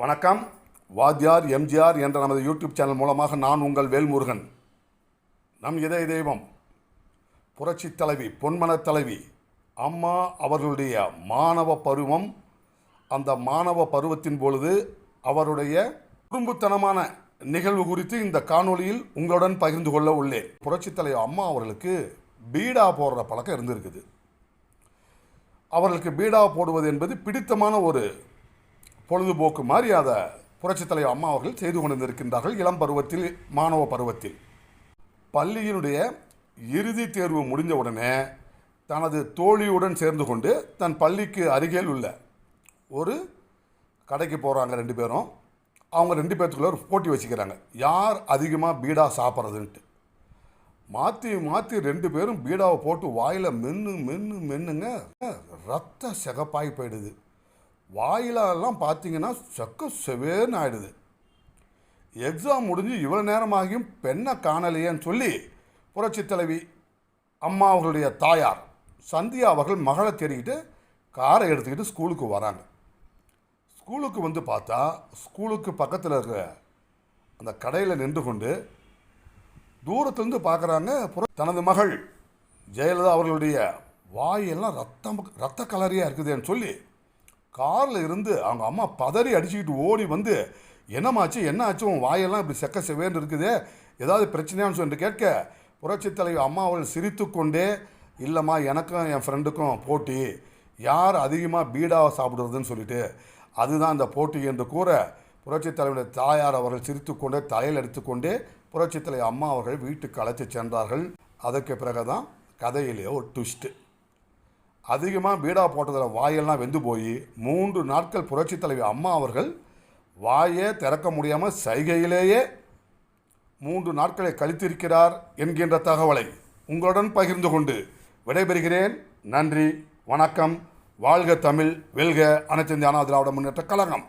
வணக்கம். வாத்தியார் எம்ஜிஆர் என்ற நமது யூடியூப் சேனல் மூலமாக நான் உங்கள் வேல்முருகன். நம் இதய தெய்வம் புரட்சி தலைவி பொன்மனத் தலைவி அம்மா அவர்களுடைய மாணவ பருவம். அந்த மாணவ பருவத்தின் பொழுது அவருடைய குறும்புத்தனமான நிகழ்வு குறித்து இந்த காணொளியில் உங்களுடன் பகிர்ந்து கொள்ள உள்ளேன். புரட்சி தலைவர் அம்மா அவர்களுக்கு பீடா போடுற பழக்கம் இருந்திருக்குது. அவர்களுக்கு பீடா போடுவது என்பது பிடித்தமான ஒரு பொழுதுபோக்கு மாதிரி அதை புரட்சித் தலைவர் அம்மா அவர்கள் செய்து கொண்டிருக்கின்றார்கள் இளம் பருவத்தில் மாணவ பருவத்தில். பள்ளியினுடைய இறுதி தேர்வு முடிஞ்ச உடனே தனது தோழியுடன் சேர்ந்து கொண்டு தன் பள்ளிக்கு அருகில் உள்ள ஒரு கடைக்கு போகிறாங்க ரெண்டு பேரும். அவங்க ரெண்டு பேர்த்துக்குள்ள ஒரு போட்டி வச்சுக்கிறாங்க. யார் அதிகமாக பீடா சாப்பிட்றதுன்ட்டு. மாற்றி மாற்றி ரெண்டு பேரும் பீடாவை போட்டு வாயில் மென்று மென்று மென்னுங்க ரத்த சிகப்பாகி போயிடுது. வாயிலெல்லாம் பார்த்தீங்கன்னா செக்க செவேன்னு ஆயிடுது. எக்ஸாம் முடிஞ்சு இவ்வளோ நேரமாகியும் பெண்ணை காணலையேன்னு சொல்லி புரட்சித் தலைவி அம்மா அவர்களுடைய தாயார் சந்தியா அவர்கள் மகளை தேடிக்கிட்டு காரை எடுத்துக்கிட்டு ஸ்கூலுக்கு வராங்க. ஸ்கூலுக்கு வந்து பார்த்தா ஸ்கூலுக்கு பக்கத்தில் இருக்கிற அந்த கடையில் நின்று கொண்டு தூரத்துலேருந்து பார்க்குறாங்க தனது மகள் ஜெயலலிதா அவர்களுடைய வாயெல்லாம் ரத்தம் ரத்த கலரியாக இருக்குதுன்னு சொல்லி காரில் இருந்து அவங்க அம்மா பதறி அடிச்சுக்கிட்டு ஓடி வந்து என்னமாச்சு என்ன ஆச்சு உன் வாயெல்லாம் இப்படி செக்க செவேன்னு இருக்குது. ஏதாவது பிரச்சனையான்னு சொல்லிட்டு கேட்க புரட்சித் தலைவி அம்மா அவர்கள் சிரித்து கொண்டே இல்லைம்மா எனக்கும் என் ஃப்ரெண்டுக்கும் போட்டி. யார் அதிகமாக பீடாவை சாப்பிடுறதுன்னு சொல்லிட்டு அதுதான் இந்த போட்டி என்று கூற புரட்சித் தலைவருடைய தாயார் அவர்கள் சிரித்துக்கொண்டே தலையில் எடுத்துக்கொண்டே புரட்சித் தலைவர் அம்மா அவர்கள் வீட்டுக்கு அழைத்து சென்றார்கள். அதற்கு பிறகு தான் கதையிலேயோ ஒரு ட்விஸ்ட்டு அதிகமாக பீடா போட்டதில் வாயெல்லாம் வெந்து போய் மூன்று நாட்கள் புரட்சி தலைவி அம்மா அவர்கள் வாயே திறக்க முடியாமல் சைகையிலேயே மூன்று நாட்களை கழித்திருக்கிறார் என்கின்ற தகவலை உங்களுடன் பகிர்ந்து கொண்டு விடைபெறுகிறேன். நன்றி வணக்கம். வாழ்க தமிழ் வெல்க அனைத்து இந்திய அண்ணா திராவிட முன்னேற்ற கழகம்.